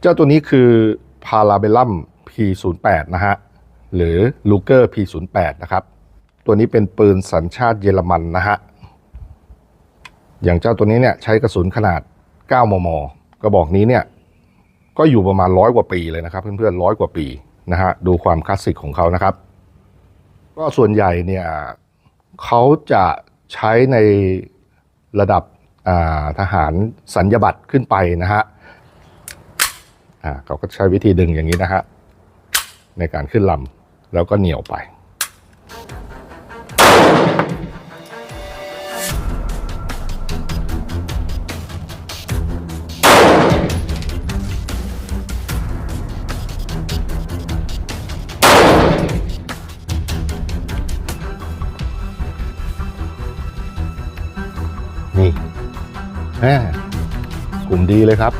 เจ้าตัวนี้คือพาราเบลัม P08 นะฮะ หรือลูเกอร์ P08 นะครับ ตัวนี้เป็นปืนสัญชาติเยอรมันนะฮะ อย่างเจ้าตัวนี้เนี่ยใช้กระสุนขนาด 9 มม กระบอกนี้เนี่ย ก็อยู่ประมาณร้อยกว่าปีเลยนะครับ เพื่อนๆร้อยกว่าปีนะฮะ ดูความคลาสสิกของเขานะครับ ก็ส่วนใหญ่เนี่ยเขาจะใช้ในระดับทหารสัญญบัตรขึ้นไปนะฮะ อ่าเขาก็ใช้วิธีดึงอย่างนี้นะฮะในการขึ้นลำแล้วก็เหนี่ยวไป นี่แหมกลุ่มดีเลยครับ